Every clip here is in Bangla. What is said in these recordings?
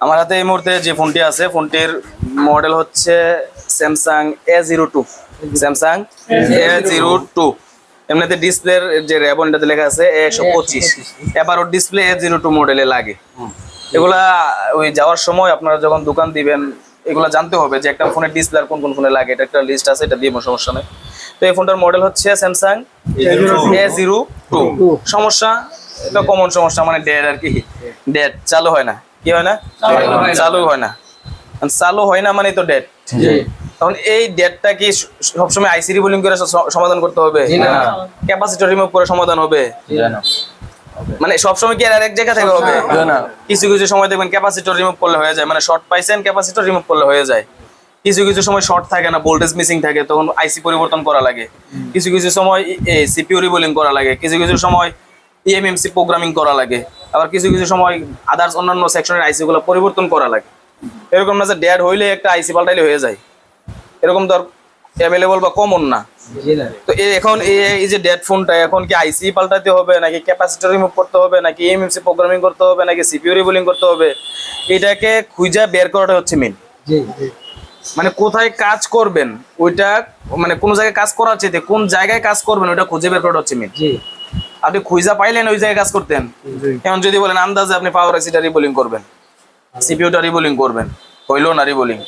আমার হাতে এই মুহূর্তে যে ফোনটি আছে ফোনটির মডেল হচ্ছে Samsung A zero two Samsung A zero two এমনিতে ডিসপ্লের যে র্যাবন এটাতে লেখা আছে একশো পঁচিশ। এবার ওর ডিসপ্লে এ জিরো টু মডেলে লাগে। এগুলা ওই যাওয়ার সময় আপনারা যখন দোকান দিবেন এগুলা জানতে হবে যে একটা ফোনের ডিসপ্লে আর কোন কোন ফোনে লাগে। এটা একটা লিস্ট আছে এটা দিয়ে সমস্যা নেই। তো এই ফোনটার মডেল হচ্ছে স্যামসাং এ জিরো টু সমস্যা এটা কমন সমস্যা মানে ডেড আর কি। ডেড চালু হয় না। কি হয় না? চালু হয় না। চালু হয় না। মানে তো ডেড তখন এই ডেটটা কি সবসময় আইসি রিবোলিং করে সমাধান করতে হবে? ক্যাপাসিটর রিমুভ করে সমাধান হবে? মানে সবসময় কি আর এক জায়গা থেকে হবে? কিছু কিছু সময় দেখবেন ক্যাপাসিটর রিমুভ করলে হয়ে যায়। মানে শর্ট পাইছেন ক্যাপাসিটর রিমুভ করলে হয়ে যায়। কিছু কিছু সময় শর্ট থাকে না ভোল্টেজ মিসিং থাকে তখন আইসি পরিবর্তন করা লাগে। কিছু কিছু সময় সিপিউ রিবোলিং করা লাগে। কিছু কিছু সময় E ইএমএমসি প্রোগ্রামিং করা লাগে। আবার কিছু কিছু সময় আদার্স অন্যান্য সেকশনের আইসি গুলো পরিবর্তন করা লাগে। এরকম না যে ড্যাড হইলে একটা আইসি পাল্টাইলে হয়ে যায়। এরকম ধর অ্যাভেলেবল বা কমন না। তো এখন এই যে ডেড ফোনটা এখন কি আইসি পাল্টাতে হবে নাকি ক্যাপাসিটর রিমুভ করতে হবে নাকি এমএমসি প্রোগ্রামিং করতে হবে নাকি সিপিইউ রিবোলিং করতে হবে এটাকে খুঁজে বের করাটা হচ্ছে মেন মানে কোথায় কাজ করবেন ওইটা মানে কোন জায়গায় কাজ করার চাইতে কোন জায়গায় কাজ করবেন ওইটা খুঁজে বের করাটা হচ্ছে মেন আপনি খুঁজা পাইলেন ওই জায়গায় কাজ করতেন? এখন যদি বলেন আন্দাজে আপনি পাওয়ার আইসিটা রিবোলিং করবেন। সিপিইউটা রিবোলিং করবেন। হইল না রিবোলিং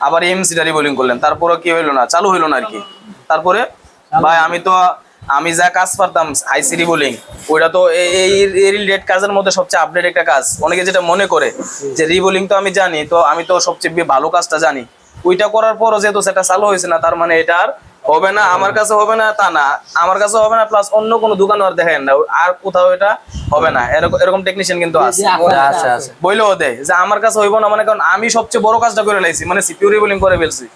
আবার এমসিটা রিবোলিং করলেন। তারপরে কি হইল না? চালু হইল না আর কি? তারপরে? ভাই আমি তো আমি যা কাজ পারতাম আইসি রিবোলিং ওইটা তো এই- রিলেটেড কাজের মধ্যে সবচেয়ে আপডেট একটা কাজ। অনেকে যেটা মনে করে যে রিবোলিং তো আমি জানি তো আমি তো সবচেয়ে ভালো কাজটা জানি। ওইটা করার পরও যেহেতু সেটা চালু হয়েছে না তার মানে এটা আর হবে না আমার কাছে হবে না তা না। আমার কাছে হবে না প্লাস অন্য কোনো দোকান আর দেখেন না। আর কোথাও এটা হবে না। এরকম এরকম টেকনিশিয়ান কিন্তু আছে। আচ্ছা আচ্ছা বইলেও দেয় যে আমার কাছে হইব না মানে কারণ আমি সবচেয়ে বড় কাজটা করে লাইছি মানে সিপিউ রিবোলিং করে ফেলছি।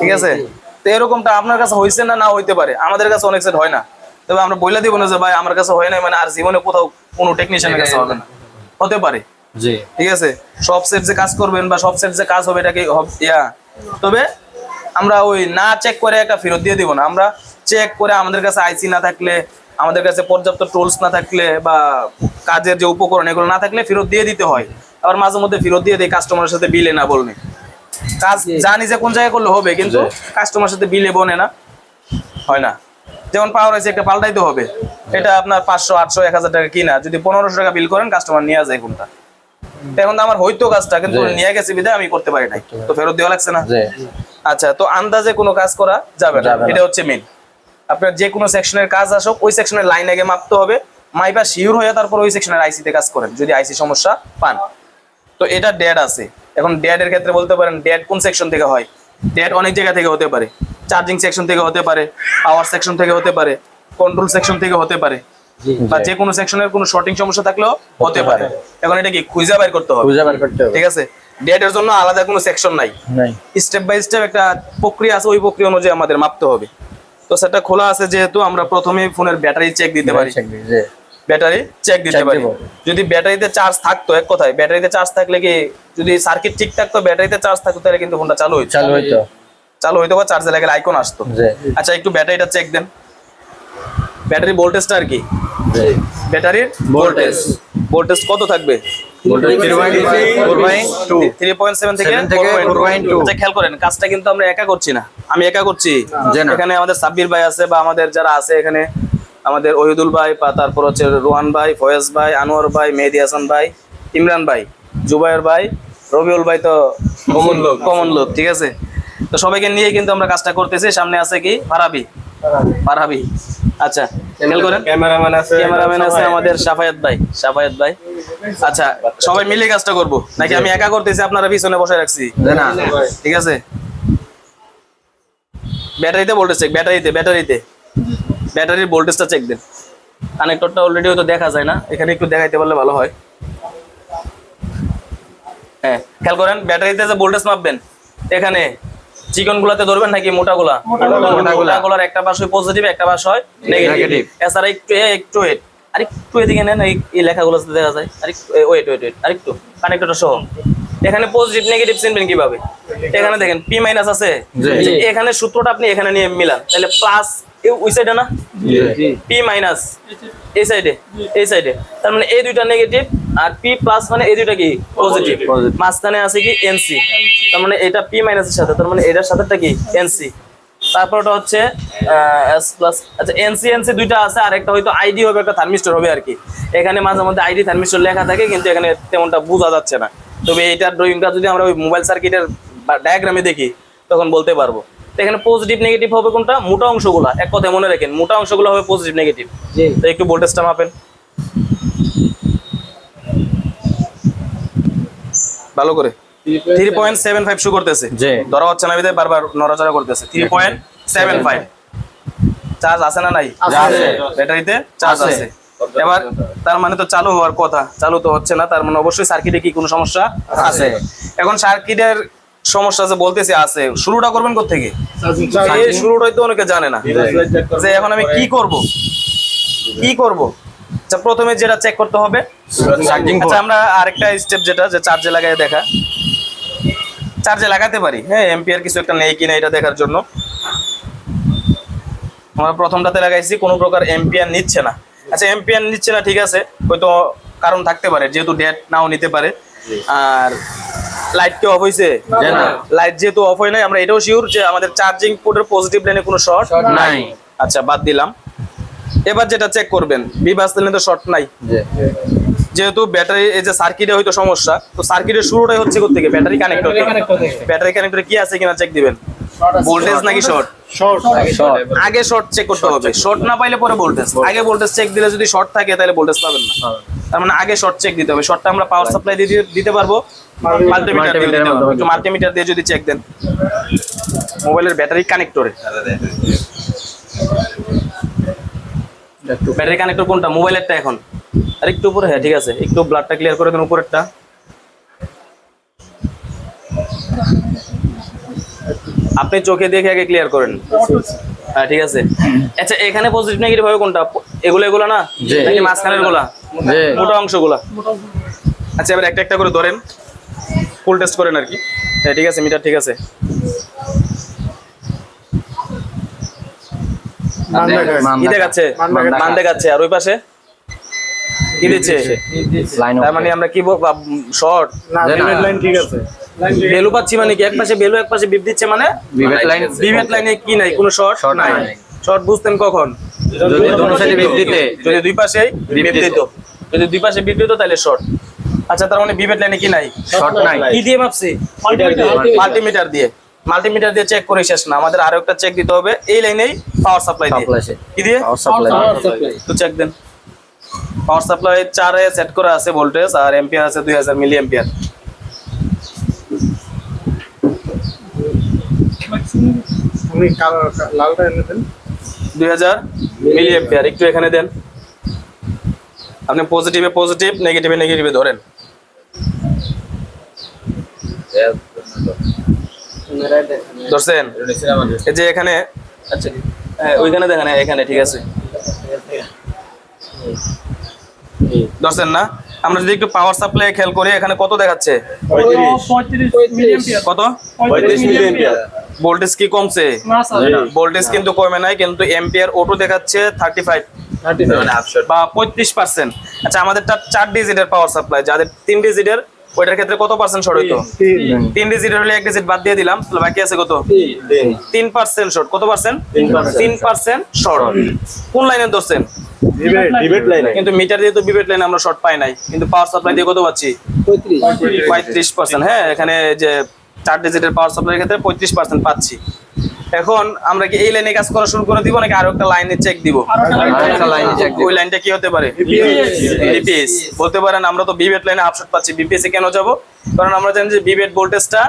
ঠিক আছে? তো এরকমটা আপনার কাছে হইছে না না হইতে পারে? আমাদের কাছে অনেক সেট হয় না। তবে আমরা বইলা দিব না যে ভাই আমার কাছে হয় না মানে আর জীবনে কোথাও কোনো টেকনিশিয়ানের কাছে হবে না। হতে পারে। জি। ঠিক আছে? সব সেট যে কাজ করবেন বা সব সেট যে কাজ হবে এটাকে হব- ইয়া। তবে আমরা ওই না চেক করে একটা ফেরত দিয়ে দিব না। আমরা চেক করে আমাদের কাছে আইসি না থাকলে আমাদের কাছে পর্যাপ্ত টুলস না থাকলে বা কাজের যে উপকরণ এগুলো না থাকলে ফেরত দিয়ে দিতে হয়। আবার মাঝে মধ্যে ফেরত দিয়ে দিই কাস্টমারের সাথে বিলে না বলনে কাজ জানি যে কোন জায়গায় করলে হবে কিন্তু কাস্টমার সাথে বিলে বনে না। হয় না। যেমন পাওয়ার আছে একটা পাল্টাইতে হবে। এটা আপনার পাঁচশো আটশো এক হাজার টাকা কিনা। যদি পনেরোশো টাকা বিল করেন কাস্টমার নিয়ে যায় কোনটা। এখন তো আমার হইতো কাজটা কিন্তু নিয়ে গেছে বিধায় আমি করতে পারি নাই। তো ফেরত দেওয়া লাগছে না। আচ্ছা তো আন্দাজে কোনো কাজ করা যাবে না। এটা হচ্ছে মেন আপনার যে কোনো সেকশনের কাজ আসুক ওই সেকশনের লাইন আগে মাপতে হবে। মাইবা শিওর হয়ে তারপর ওই সেকশনের আইসিতে কাজ করেন যদি আইসি সমস্যা পান। তো এটা ড্যাড আছে। এখন ড্যাড এর ক্ষেত্রে বলতে পারেন ড্যাড কোন সেকশন থেকে হয়? ড্যাড অনেক জায়গা থেকে হতে পারে। চার্জিং সেকশন থেকে হতে পারে পাওয়ার সেকশন থেকে হতে পারে কন্ট্রোল সেকশন থেকে হতে পারে। বা যে কোনো সেকশনের কোনো শর্টিং সমস্যা থাকলেও হতে পারে। এখন এটা কি খুঁজে বের করতে হবে? খুঁজে বের করতে হবে। ঠিক আছে? ডেট এর জন্য আলাদা কোনো সেকশন নাই। নাই। স্টেপ বাই স্টেপ একটা প্রক্রিয়া আছে ওই প্রক্রিয়া অনুযায়ী আমাদের মাপতে হবে। তো সেটা খোলা আছে যেহেতু আমরা প্রথমে ফোনের ব্যাটারি চেক দিতে পারি। ব্যাটারি চেক দিতে পারি। যদি ব্যাটারিতে চার্জ থাকতো এক কথায় ব্যাটারিতে চার্জ থাকলে কি যদি সার্কিট ঠিক থাকতো ব্যাটারিতে চার্জ থাকতো তাহলে কিন্তু ফোনটা চালু হইতো। চালু হইতো। চালু হইতো বা চার্জে লাগলে আইকন আসতো। আচ্ছা একটু ব্যাটারিটা চেক দেন। ব্যাটারি ভোল্টেজটা আর কি? ব্যাটারির ভোল্টেজ ভোল্টেজ কত থাকবে? থ্রি পয়েন্ট সেভেন থেকে Seven থেকে 4.2 খেয়াল করেন কাজটা কিন্তু আমরা একা করছি না। আমি একা করছি। এখানে আমাদের সাব্বির ভাই আছে বা আমাদের যারা আছে এখানে আমাদের ওহিদুল ভাই বা তারপর হচ্ছে রোহান ভাই ফয়েজ ভাই আনোয়ার ভাই মেহেদি হাসান ভাই ইমরান ভাই জুবাইর ভাই রবিউল ভাই তো কমন লোক। কমন লোক ঠিক আছে? তো সবাইকে নিয়ে কিন্তু আমরা কাজটা করতেছি। সামনে আছে কি? ফারাবি। ফারাবি। আচ্ছা খেয়াল করেন। ক্যামেরাম্যান আছে ক্যামেরাম্যান আছে আমাদের সাফায়াত ভাই সাফায়াত ভাই। আচ্ছা সবাই মিলে কাজটা করব। নাকি আমি একা করতেছি? আপনারা পিছনে বসে রাখছি। না ঠিক আছে? ব্যাটারিতে ভোল্টেজ চেক ব্যাটারিতে ব্যাটারিতে। ব্যাটারির ভোল্টেজটা চেক দেন। কানেক্টরটা অলরেডি হয়তো দেখা যায় না। এখানে একটু দেখাইতে পারলে ভালো হয়। হ্যাঁ খেয়াল করেন ব্যাটারিতে যে ভোল্টেজ মাপবেন এখানে চিকন গুলাতে ধরবেন নাকি মোটা গুলা মোটা গুলার একটা পাশ হয় পজিটিভ একটা পাশ হয় নেগেটিভ এছাড়া একটু এ একটু ওয়েট আর একটু এদিকে নেন এই- লেখা লেখাগুলো দেখা যায়। আর একটু ওয়েট ওয়েট ওয়েট আর একটু কানেক্টরটা সহ। এখানে পজিটিভ নেগেটিভ চিনবেন কীভাবে? এখানে দেখেন পি মাইনাস আছে। এখানে সূত্রটা আপনি এখানে নিয়ে মিলান। তাহলে প্লাস ওই সাইডে না? পি মাইনাস এই সাইডে এই সাইডে তার মানে এই দুইটা নেগেটিভ আর পি প্লাস মানে এই দুইটা কি? পজিটিভ মাঝখানে আছে কি? এনসি তার মানে এটা পি মাইনাসের সাথে তার মানে এটার সাথেটা কি? এনসি তারপর ওটা হচ্ছে এস প্লাস আচ্ছা এনসি এনসি দুইটা আছে আর একটা হয়তো আইডি হবে একটা থার্মিস্টর হবে আর কি। এখানে মাঝে মধ্যে আইডি থার্মিস্টর লেখা থাকে কিন্তু এখানে তেমনটা বোঝা যাচ্ছে না। তবে এইটার ড্রয়িংটা যদি আমরা ওই মোবাইল সার্কিটের ডায়াগ্রামে দেখি তখন বলতে পারব। তো এখানে পজিটিভ নেগেটিভ হবে কোনটা? মোটা অংশগুলো। এক কথা মনে রাখেন মোটা অংশগুলো হবে পজিটিভ নেগেটিভ জি। তো একটু ভোল্টেজটা মাপেন। ভালো করে। থ্রি পয়েন্ট সেভেন ফাইভ শু করতেছে। জি। ধরা হচ্ছে না বারবার নড়াচড়া করতেছে। Three point seven five charge আছে না নাই? আছে। ব্যাটারিতে চার্জ আছে। আছে। এবার তার মানে তো চালু হওয়ার কথা। চালু তো হচ্ছে না তার মানে অবশ্যই সার্কিটে কি কোনো সমস্যা আছে। এখন সার্কিটের সমস্যা যে বলতেছি আছে। শুরুটা করবেন কোথেকে এই শুরুটাই তো অনেকে জানে না। যে এখন আমি কি করব? কি করব? আচ্ছা প্রথমে যেটা চেক করতে হবে। চার্জিং আচ্ছা আমরা আরেকটা স্টেপ যেটা যে চার্জে লাগাই দেখা। চার্জে লাগাতে পারি। হ্যাঁ এম্পিয়ার কিছু একটা নেই কিনা এটা দেখার জন্য। আমরা প্রথমটাতে লাগাইছি কোনো প্রকার এম্পিয়ার নিচ্ছে না। আচ্ছা এম্পিয়ার নিচ্ছে না ঠিক আছে। হয়তো কারণ থাকতে পারে যেহেতু ডেট নাও নিতে পারে। আর লাইট কি অফ হয়েছে লাইট যেহেতু অফ হয় নাই আমরা এটাও শিওর যে আমাদের চার্জিং পোর্টের পজিটিভ লাইনে কোনো শর্ট নাই। আচ্ছা বাদ দিলাম। এবার যেটা চেক করবেন বিভাস লাইনে তো শর্ট নাই। যেহেতু ব্যাটারি এই যে সার্কিটে হয়তো সমস্যা তো সার্কিটের শুরুটাই হচ্ছে থেকে ব্যাটারি কানেক্টর ব্যাটারি কানেক্টরে কি আছে কিনা চেক দিবেন? ভোল্টেজ নাকি শর্ট শর্ট আগে শর্ট চেক করতে হবে। শর্ট না পাইলে পরে ভোল্টেজ আগে ভোল্টেজ চেক দিলে যদি শর্ট থাকে তাহলে ভোল্টেজ পাবেন না। তার মানে আগে শর্ট চেক দিতে হবে। শর্টটা আমরা পাওয়ার সাপ্লাই দিতে পারব। মাল্টিমিটার দিয়ে একটু মাল্টিমিটার দিয়ে যদি চেক দেন মোবাইলের ব্যাটারি কানেক্টরে ব্যাটারি কানেক্টর কোনটা? মোবাইলেরটা এখন। আর একটু উপরে হ্যাঁ ঠিক আছে। একটু ব্লাডটা ক্লিয়ার করে দেন উপরেরটা। আপনি চোখে দেখে আগে ক্লিয়ার করেন। হ্যাঁ ঠিক আছে। আচ্ছা এখানে পজিটিভ নেগেটিভ হবে কোনটা? এগুলো এগুলো না? নাকি মাঝখানেরগুলা? মোটা অংশগুলা। আচ্ছা এবার একটা একটা করে ধরেন। ফুল টেস্ট করেন আর কি। হ্যাঁ ঠিক আছে মিটার ঠিক আছে। কি দেখাচ্ছে দেখাচ্ছে। মান দেখাচ্ছে। আর ওই পাশে? কি দিচ্ছে? লাইন তার মানে আমরা কি শর্ট না যে না। payment line ঠিক আছে। ভ্যালু পাচ্ছি মানে কি? এক পাশে ভ্যালু এক পাশে বিপ দিচ্ছে মানে? লাইনে কি নাই? কোনো শর্ট নাই। শর্ট বুঝতেন কখন? যদি দুই বিপ। দিত। যদি দুই পাশে বিপ দিত তাহলে শর্ট আচ্ছা তার মানে বিভেদ লাইনে কি নাই? শর্ট নাই। কি দিয়ে মাপছি মাল্টিমিটার দিয়ে। মাল্টিমিটার দিয়ে। চেক করে শেষ না। আমাদের আরও একটা চেক দিতে হবে। এই লাইনেই পাওয়ার সাপ্লাই দিয়ে। কি দিয়ে? পাওয়ার সাপ্লাই তো চেক দেন। পাওয়ার সাপ্লাই চারে সেট করা আছে ভোল্টেজ আর এম্পিয়ার আছে দুই হাজার মিলি এম্পিয়ার আপনি কালো লালটা এনে দেন। দুই হাজার মিলি এম্পিয়ার একটু এখানে দেন। আপনি পজিটিভে পজিটিভ নেগেটিভে নেগেটিভে ধরেন। ধরছেন? এই যে এখানে আচ্ছা হ্যাঁ, ওইখানে দেখেন হ্যাঁ, এখানে ঠিক আছে। ধরছেন না? আমরা যদি একটু পাওয়ার সাপ্লাই খেয়াল করি এখানে কত দেখাচ্ছে? কত? ভোল্টেজ কি কমছে? ভোল্টেজ কিন্তু কমে নাই কিন্তু এম্পিয়ার অটো দেখাচ্ছে থার্টি ফাইভ বা পঁয়ত্রিশ পার্সেন্ট আচ্ছা আমাদেরটা চার ডিজিটের পাওয়ার সাপ্লাই যাদের তিন ডিজিটের ওইটার ক্ষেত্রে কত পার্সেন্ট শর্ট হইতো তিন ডিজিটের হলে এক ডিজিট বাদ দিয়ে দিলাম তাহলে বাকি আছে কত? তিন পার্সেন্ট শর্ট কত পার্সেন্ট তিন পার্সেন্ট শর্ট কোন লাইনে ধরছেন? কিন্তু মিটার দিয়ে তো বিবেট লাইনে আমরা শর্ট পাই নাই। কিন্তু পাওয়ার সাপ্লাই দিয়ে কত পাচ্ছি? পঁয়ত্রিশ। পার্সেন্ট হ্যাঁ এখানে যে চার ডিজিটের পাওয়ার সাপ্লাইয়ের ক্ষেত্রে পঁয়ত্রিশ পার্সেন্ট পাচ্ছি। এখন আমরা কি এই লাইনে কাজ করা শুরু করে দিব নাকি আরও একটা লাইনে চেক দিব। ওই লাইনটা কি হতে পারে? বিপিএস বলতে পারেন আমরা তো বিবেট লাইনে আপশট পাচ্ছি। বিপিএস এ কেন যাব? কারণ আমরা জানি যে বিবেট ভোল্টেজটা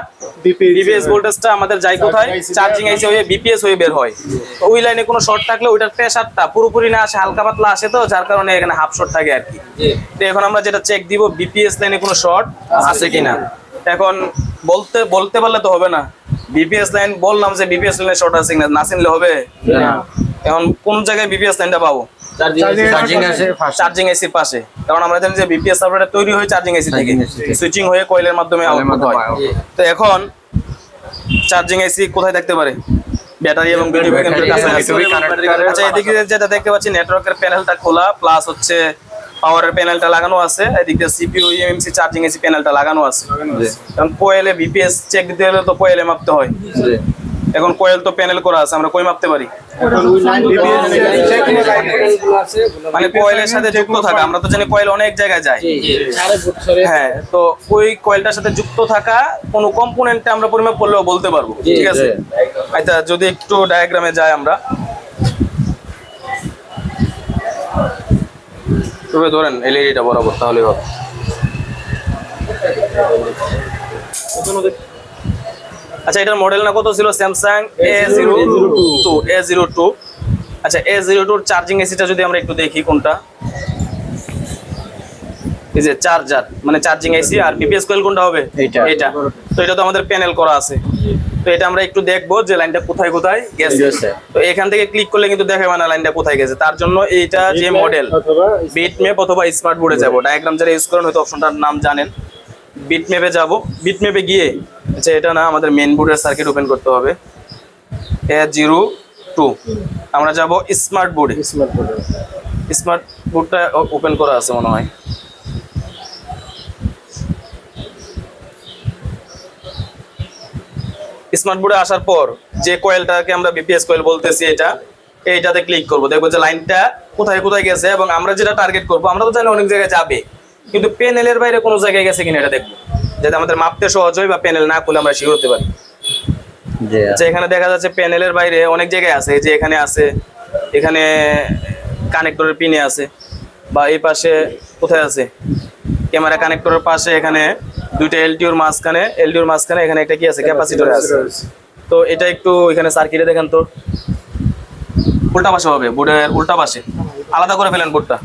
বিপিএস ভোল্টেজটা আমাদের যাই কোথায়? চার্জিং আইসে হয়ে বিপিএস হয়ে বের হয়। তো ওই লাইনে কোনো শর্ট থাকলে ওইটার প্রেসারটা পুরোপুরি না আসে হালকা পাতলা আসে তো যার কারণে এখানে হাফ শর্ট থাকে আর কি। তো এখন আমরা যেটা চেক দিব বিপিএস লাইনে কোনো শর্ট আছে কিনা? এখন বলতে বলতে পারলে তো হবে না। বিপিএস লাইন বললাম যে বিপিএস লাইনে শর্ট আছে কিনা না চিনলে হবে? না। এখন কোন জায়গায় বিপিএস লাইনটা পাবো? চার্জিং আছে ফার্স্ট চার্জিং এসির পাশে। কারণ আমরা জানি যে বিপিএস সার্ভারটা তৈরি হয় চার্জিং এসি থেকে। Charging AC থেকে। সুইচিং হয়ে কয়েলের মাধ্যমে আউটপুট হয়। তো এখন চার্জিং এসি কোথায় থাকতে পারে? ব্যাটারি এবং কাছে connect আচ্ছা এদিকে যেটা দেখতে পাচ্ছি নেটওয়ার্কের প্যানেলটা খোলা প্লাস হচ্ছে পাওয়ারের প্যানেলটা লাগানো আছে এদিক দিয়ে সিপিইউ ইএমসি চার্জিং এসি প্যানেলটা লাগানো আছে। কারণ কোয়েলে বিপিএস চেক দিতে হলে তো কোয়েলে মাপতে হয়। জি। এখন কোয়েল তো প্যানেল করা আছে আমরা কই মাপতে পারি? মানে কোয়েলের সাথে যুক্ত থাকা আমরা তো জানি কোয়েল অনেক জায়গায় যায়। হ্যাঁ তো ওই কয়েলটার সাথে যুক্ত থাকা কোন কম্পোনেন্টে আমরা পরিমাপ করলেও বলতে পারব ঠিক আছে? আচ্ছা যদি একটু ডায়াগ্রামে যাই আমরা। তবে ধরেন এলইডিটা বরাবর তাহলে হবে। আচ্ছা এটার মডেল না কত ছিল? Samsung A zero two A zero two আচ্ছা এ জিরো টুর চার্জিং এসিটা যদি আমরা একটু দেখি কোনটা? এই যে চার্জার মানে চার্জিং এসি আর বিপিএস কোয়েল কোনটা হবে। এটা তো এটা তো আমাদের প্যানেল করা আছে। তো এটা আমরা একটু দেখব যে লাইনটা কোথায় কোথায় গেছে। তো এখান থেকে ক্লিক করলে কিন্তু দেখাবে না লাইনটা কোথায় গেছে। তার জন্য এইটা যে মডেল বিট ম্যাপ অথবা স্মার্ট বোর্ডে যাব। ডায়াগ্রাম যারা ইউজ করেন হয়তো অপশনটার নাম জানেন। বিট ম্যাপে যাব। বিট ম্যাপে গিয়ে আচ্ছা এটা না আমাদের মেন বোর্ডের সার্কিট ওপেন করতে হবে। এ জিরো টু আমরা যাব স্মার্ট বোর্ডে স্মার্ট বোর্ড স্মার্ট বোর্ডটা ওপেন করা আছে মনে হয়। স্মার্ট বোর্ডে আসার পর যে কয়েলটাকে আমরা বিপিএস কয়েল বলতেছি এটা এইটাতে ক্লিক করব। দেখব যে লাইনটা কোথায় কোথায় গেছে এবং আমরা যেটা টার্গেট করব আমরা তো জানি অনেক জায়গায় যাবে কিন্তু প্যানেলের বাইরে কোনো জায়গায় গেছে কিনা এটা দেখব। যাতে আমাদের মাপতে সহজ হয় বা প্যানেল না খুলে আমরা শিওর হতে পারি। আচ্ছা এখানে দেখা যাচ্ছে প্যানেলের বাইরে অনেক জায়গায় আছে এই যে এখানে আছে এখানে কানেক্টরের পিনে আছে বা এই পাশে কোথায় আছে? ক্যামেরা কানেক্টরের পাশে এখানে দুইটা এলটিওর মাঝখানে এলটিওর মাঝখানে এখানে একটা কি আছে? ক্যাপাসিটর আছে। তো এটা একটু এখানে সার্কিটে দেখেন তো। উল্টা পাশে হবে বোর্ডের উল্টা পাশে আলাদা করে ফেলেন বোর্ডটা।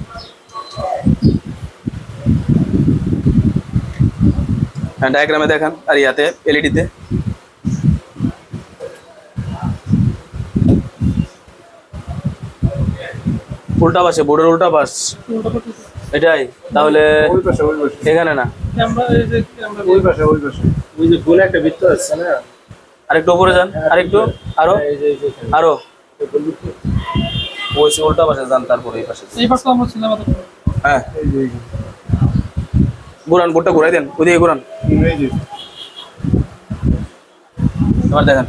হ্যাঁ ডায়াগ্রামে দেখান আর ইয়াতে এলইডিতে উল্টা পাশে বোর্ডের উল্টা পাশ এটাই তাহলে এখানে না। ওই পাশে ওই পাশে। ওই যে গোলে একটা বৃত্ত আছে না? আরেকটু উপরে যান আরেকটু আরও। এই যে এই যে এখানে। আরও। ওই সে উল্টা পাশে যান তারপরে এই পাশে। এই পাশে আমরা ছিলাম হ্যাঁ। এই। ঘুরান বোর্ডটা ঘুরাই দেন ওইদিকে ঘুরান। এই যে এবার দেখেন।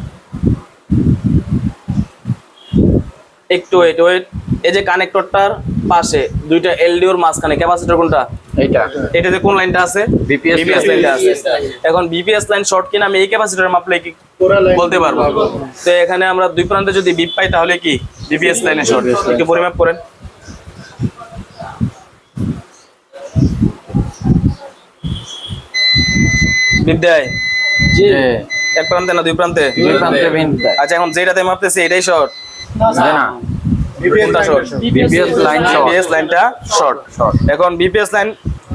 একটু ওয়েট ওয়েট এই যে কানেক্টরটার পাশে দুইটা এলডিওর মাঝখানে ক্যাপাসিটর কোনটা? এইটা। এটাতে কোন লাইনটা আছে? বিপিএস লাইনটা আছে। এখন বিপিএস লাইন শর্ট কিনা আমি এই ক্যাপাসিটর মাপলে কি বলতে পারব? তো এখানে আমরা দুই প্রান্তে যদি বিপ পাই তাহলে কি? বিপিএস লাইনে শর্ট একটু পরিমাপ করেন। বিপ দেয়? জি। এক প্রান্তে না দুই প্রান্তে? দুই প্রান্তে আচ্ছা এখন যেটাতে মাপতেছি এটাই শর্ট না short BPS line short BPS লাইনটা শর্ট এখন বিপিএস লাইন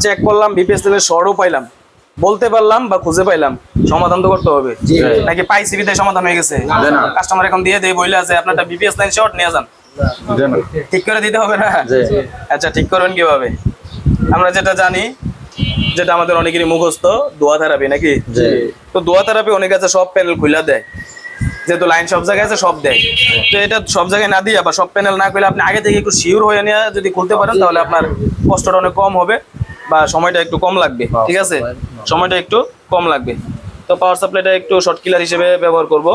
চেক করলাম বিপিএস লাইনের শর্টও পাইলাম। বলতে পারলাম বা খুঁজে পাইলাম সমাধান তো করতে হবে। জি। নাকি পাইসি বিদায় সমাধান হয়ে গেছে? কাস্টমার এখন দিয়ে দেয় বইলে আছে আপনারটা বিপিএস লাইন শর্ট নিয়ে যান। ঠিক করে দিতে হবে না? আচ্ছা ঠিক করবেন কীভাবে? আমরা যেটা জানি যেটা আমাদের অনেকেরই মুখস্থ দোয়া থেরাপি নাকি? তো দোয়া থেরাপি অনেক আছে সব প্যানেল খুলে দেয়। যেহেতু লাইন সব জায়গায় আছে সব দেয়। তো এটা সব জায়গায় না দিয়ে বা সব প্যানেল না করলে আপনি আগে থেকে একটু শিওর হয়ে নিয়ে যদি খুলতে পারেন তাহলে আপনার কষ্টটা অনেক কম হবে বা সময়টা একটু কম লাগবে ঠিক আছে? সময়টা একটু কম লাগবে। তো পাওয়ার সাপ্লাইটা একটু শর্ট কিলার হিসেবে ব্যবহার করব।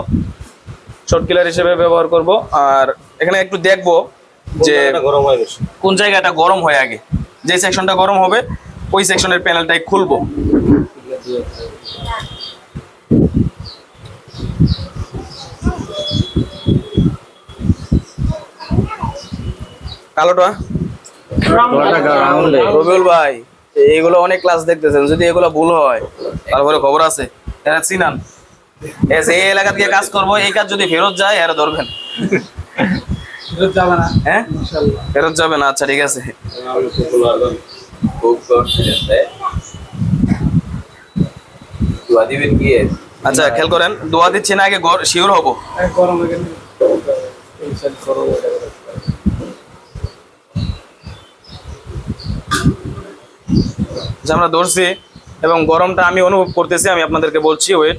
শর্ট কিলার হিসেবে ব্যবহার করব। আর এখানে একটু দেখব যে হয়ে কোন জায়গাটা গরম হয় আগে। যে সেকশনটা গরম হবে ওই সেকশনের প্যানেলটাই খুলবো। কালোটা রবিউল ভাই এগুলো অনেক ক্লাস দেখতেছেন যদি এগুলো ভুল হয় তারপরে খবর আছে। এরা চিনান। এই এলাকা থেকে কাজ করব এই কাজ যদি ফেরত যায় এরা ধরবেন। হ্যাঁ? ফেরত যাবে না আচ্ছা ঠিক আছে। আচ্ছা খেয়াল করেন দোয়া দিচ্ছি না আগে শিওর হব গরম হয়ে গেছে এই সাইড গরম হয়ে গেছে যে আমরা ধরছি এবং গরমটা আমি অনুভব করতেছি, আমি আপনাদেরকে বলছি ওয়েট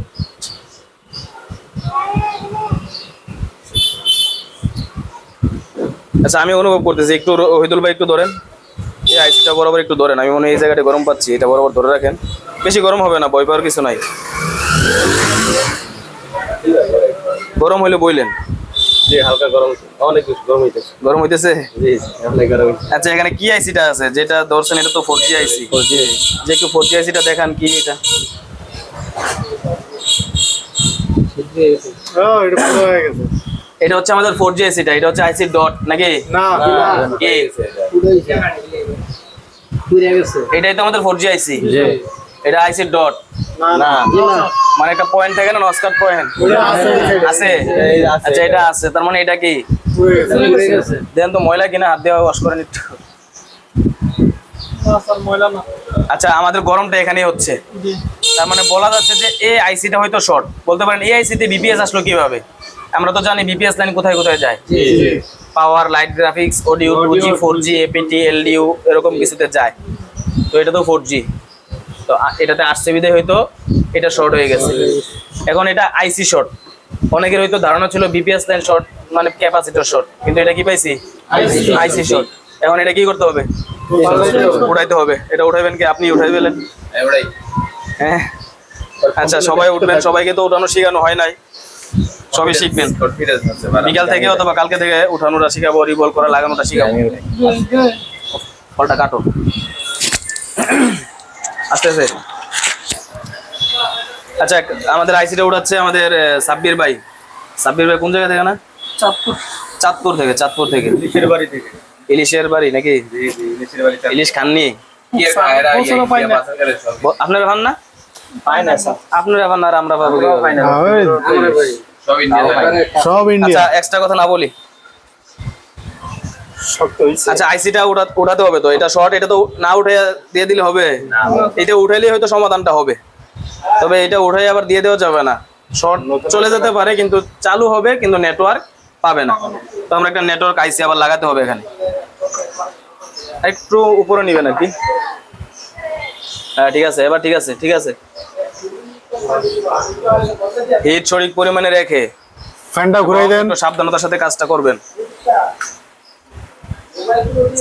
আচ্ছা আমি অনুভব করতেছি, একটু রহিদুল ভাই একটু ধরেন। এই আইসিটা বরাবর একটু ধরেন, আমি মনে এই জায়গাটা গরম পাচ্ছি, এটা বরাবর ধরে রাখেন। বেশি গরম হবে না, ভয় পাওয়ার কিছু নাই। গরম হইলে বইলেন। জি হালকা গরম অনেক গরম হইতেছে। গরম হইতেছে? জি অনেক গরম আচ্ছা এখানে কি আইসিটা আছে? যেটা ধরছেন এটা তো ফোর জি আইসি যে একটু ফোর জি আইসিটা দেখান কি এটা? এটা পুরো হয়ে গেছে। এটা হচ্ছে আমাদের ফোর জি আইসিটা এটা হচ্ছে আইসি ডট নাকি? না এটাই তো আমাদের ফোর জি আইসি জি। এটা আইসি ডট। না মানে একটা পয়েন্ট থাকে না নস্কার পয়েন্ট আছে। আচ্ছা এটা আছে। তার মানে এটা কি? দেন তো ময়লা কিনা হাত দেওয়া ওয়াশ করে নিতে আচ্ছা আমাদের গরমটা এখানেই হচ্ছে। তার মানে বলা যাচ্ছে যে এই আইসিটা হয়তো শর্ট বলতে পারেন এই আইসিতে বিপিএস আসলো কীভাবে? আমরা তো জানি বিপিএস লাইন কোথায় কোথায় যায়। Power light graphics audio two G four G APT এলডিউ এরকম কিছুতে যায়। তো এটা তো ফোর জি তো এটাতে আটশো বিদে হয়তো এটা শর্ট হয়ে গেছে। এখন এটা আইসি শর্ট অনেকের হয়তো ধারণা ছিল বিপিএস লাইন শর্ট মানে ক্যাপাসিটর শর্ট কিন্তু এটা কি পাইছি? আইসি শর্ট এখন এটা কি করতে হবে? উঠাইতে হবে। এটা উঠাইবেন কি? আপনি উঠাই পেলেন হ্যাঁ আচ্ছা সবাই উঠবেন। সবাইকে তো উঠানো শেখানো হয় নাই। সবই শিখবেন। বিকাল থেকে অথবা কালকে থেকে উঠানোটা শিখাবো রিবল করা লাগানোটা শিখাবো। ফলটা কাটো। আস্তে আস্তে। আচ্ছা আমাদের আইসিটা উঠাচ্ছে আমাদের সাব্বির ভাই। সাব্বির ভাই কোন জায়গা থেকে না? চাঁদপুর। চাঁদপুর থেকে চাঁদপুর থেকে। কিসের বাড়ি থেকে। ইলিশের বাড়ি নাকি? জি জি নিচের বাড়ি ইলিশ খাননি? আপনারা খান না? আপনারা খান না আর আমরা পাবো? সব আচ্ছা এক্সট্রা কথা না বলি। শক্ত হইছে। আচ্ছা আইসিটা উঠাতে হবে তো এটা শর্ট এটা তো না উঠে দিয়ে দিলে হবে? এটা উঠাইলে হয়তো সমাধানটা হবে। তবে এটা উঠাই আবার দিয়ে দেওয়া যাবে না। শর্ট চলে যেতে পারে কিন্তু চালু হবে কিন্তু নেটওয়ার্ক পাবে না। তো আমরা একটা নেটওয়ার্ক আইসি আবার লাগাতে হবে এখানে। একটু উপরে নিবেন আর কি। হ্যাঁ ঠিক আছে এবার ঠিক আছে ঠিক আছে। হিট সঠিক পরিমাণে রেখে। ফ্যানটা ঘুরাই দেন। সাবধানতার সাথে কাজটা করবেন।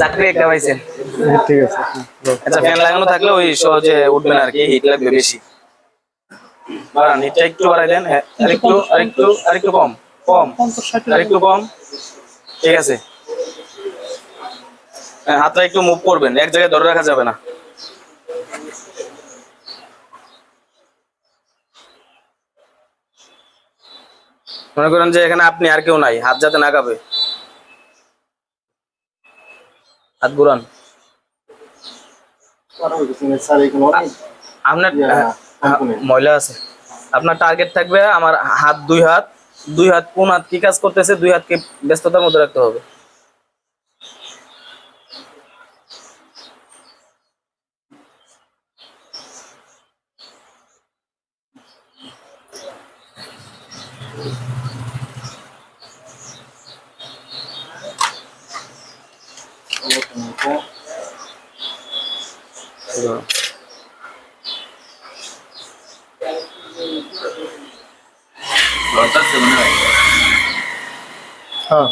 চাকরি একটা পাইছেন? ঠিক আছে। আচ্ছা ফ্যান লাগানো থাকলে ওই সহজে উঠবে না আর কি হিট লাগবে বেশি। বাড়ান হিটটা একটু বাড়াই দেন আরেকটু আরেকটু আরেকটু কম কম আরেকটু কম। ঠিক আছে। হাতটা একটু মুভ করবেন এক জায়গায় ধরে রাখা যাবে না। মনে করেন যে এখানে আপনি আর কেউ নাই হাত যাতে না কাঁপে। হাত ঘুরান। আপনার ইয়া, হ্যাঁ, ময়লা আছে। আপনার টার্গেট থাকবে আমার হাত দুই হাত দুই হাত কোন হাত কি কাজ করতেছে দুই হাতকে ব্যস্ততার মধ্যে রাখতে হবে। হ্যাঁ।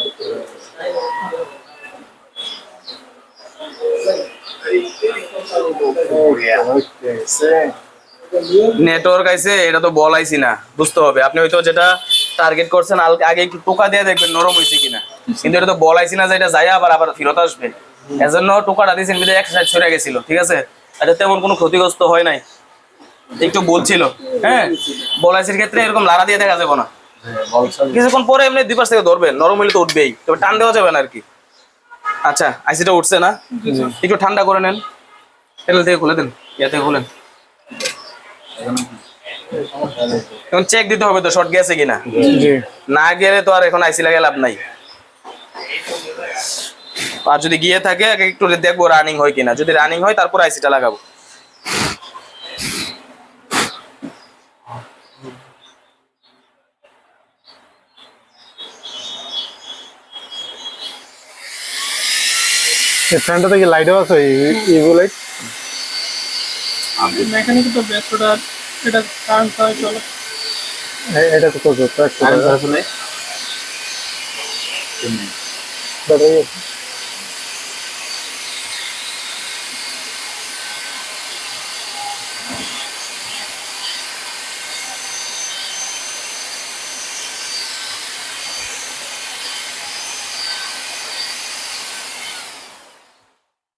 নেটওয়ার্ক আইছে, এটা তো বল আইছি না, বুঝতে হবে। আপনি হয়তো যেটা টার্গেট করছেন আগে একটু টোকা দিয়ে দেখবেন নরম হয়েছে কিনা। কিন্তু এটা তো বল আইছি না যে এটা যায় আবার আবার ফেরত আসবে। এজন্য টোকাটা দিয়েছেন এক সাইড সরে গেছিল, ঠিক আছে? এটা তেমন কোনো ক্ষতিগ্রস্ত হয় নাই। একটু বলছিল। হ্যাঁ? বল আইসির ক্ষেত্রে এরকম লাড়া দিয়ে দেখা যাবে না। কিছুক্ষণ পরে এমনি দুই পাশ থেকে ধরবেন নরম হলে তো উঠবেই তবে টান দেওয়া যাবে না আর কি। আচ্ছা আইসিটা উঠছে না? একটু ঠান্ডা করে নেন। তেল থেকে খুলে দেন ইয়া থেকে খুলেন এখন চেক দিতে হবে তো শর্ট গেছে কিনা? না গেলে তো আর এখন আইসি লাগে লাভ নাই। আর যদি গিয়ে থাকে আগে একটু দেখব রানিং হয় কিনা। যদি রানিং হয় তারপর আইসিটা লাগাবো। এই ফ্যানটা কি লাইটও আছে ইভো লাইট মেকানিক তো বেস্ট এটা কারেন্ট হয় চলে। এটা তো কত ব্যাটারি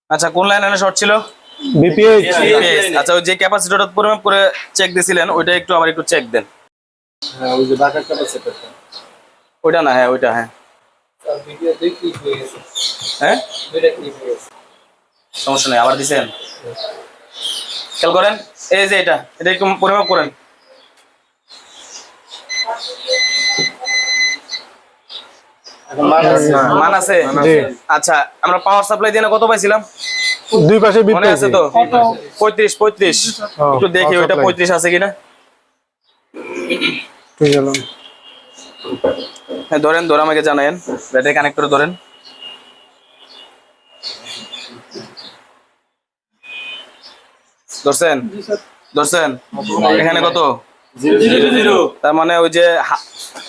আচ্ছা কোন লাইন এনে শর্ট ছিল? বিপিএইচ আচ্ছা ওই যে ক্যাপাসিটরটা পরিমাপ করে চেক দিছিলেন ওইটা একটু আবার একটু চেক দেন। হ্যাঁ ওই যে বাঁকা ক্যাপাসিটারটা ওইটা না হ্যাঁ ওইটা হ্যাঁ। ভিডিও ক্লিক হয়ে? সমস্যা নেই আবার দিছেন? খেয়াল করেন এই যে এটা এটা একটু পরিমাপ করেন। মান আছে মান আছে জি। আচ্ছা আমরা পাওয়ার সাপ্লাই দিয়ে কত পাইছিলাম দুই পাশে মনে আছে তো? পঁয়ত্রিশ পঁয়ত্রিশ। একটু দেখি ওইটা পঁয়ত্রিশ আছে কিনা? হ্যাঁ ধরেন ধরে আমাকে জানায়েন। ব্যাটারি কানেক্ট করে ধরেন। ধরছেন? ধরছেন? এখানে কত? তার মানে ওই যে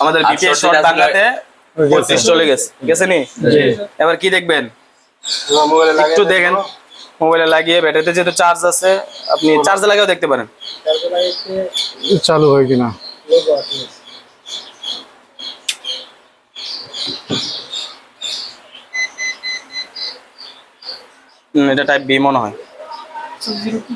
আমাদের বিপিএস শর্ট বাংলাতে পঁয়ত্রিশ চলে গেছে। গেছে নি? এবার কি দেখবেন? একটু দেখেন। মোবাইলে লাগিয়ে ব্যাটারিতে যেহেতু চার্জ আছে আপনি চার্জে লাগিয়েও দেখতে পারেন। চালু হয় কিনা? এটা টাইপ বি মনে হয় জিরো টু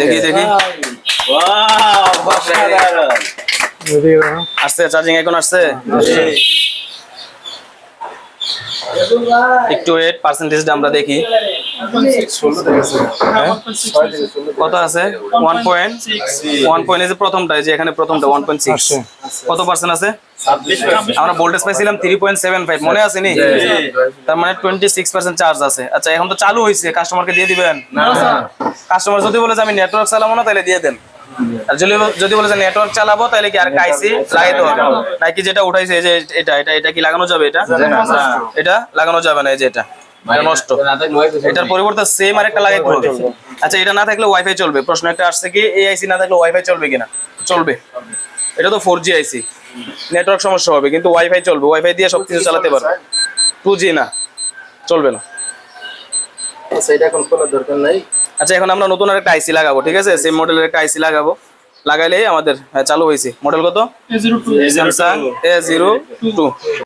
দেখি দেখি। আসছে চার্জিং এখন আসছে? একটু ওয়েট পার্সেন্টেজটা আমরা দেখি? কত আছে? ওয়ান পয়েন্ট ওয়ান পয়েন্ট এই যে প্রথমটা যে এখানে প্রথমটা ওয়ান পয়েন্ট সিক্স কত পার্সেন্ট আছে? আমরা ভোল্টেজ পাইছিলাম থ্রি পয়েন্ট সেভেন ফাইভ মনে আছে নি? তার মানে টোয়েন্টি সিক্স পার্সেন্ট চার্জ আছে। আচ্ছা এখন তো চালু হয়েছে কাস্টমারকে দিয়ে দিবেন? কাস্টমার যদি বলে যে আমি নেটওয়ার্ক চালাবো না তাহলে দিয়ে দেন। আর যদি যদি বলে যে নেটওয়ার্ক চালাবো তাহলে কি আর কাইসি? লাগাইতে হবে। নাকি যেটা উঠাইছে এই যে এটা এটা এটা কি লাগানো যাবে এটা? এটা লাগানো যাবে না এই যে এটা। নষ্ট। এটার পরিবর্তে সেম আরেকটা লাগাইতে হবে আচ্ছা এটা না থাকলে ওয়াইফাই চলবে। প্রশ্ন একটা আসছে কি এই আইসি না থাকলে ওয়াইফাই চলবে কিনা? চলবে। এটা তো ফোর জি আইসি নেটওয়ার্ক সমস্যা হবে কিন্তু ওয়াইফাই চলবে। ওয়াইফাই দিয়ে সবকিছু চালাতে পারবে। টু জি না। চলবে না। আচ্ছা এখন খোলার দরকার নাই। আচ্ছা এখন আমরা নতুন আরেকটা আইসি লাগাবো ঠিক আছে? সেম মডেলের একটা আইসি লাগাবো। লাগাইলেই আমাদের চালু হয়েছে। মডেল কত? Samsung A zero two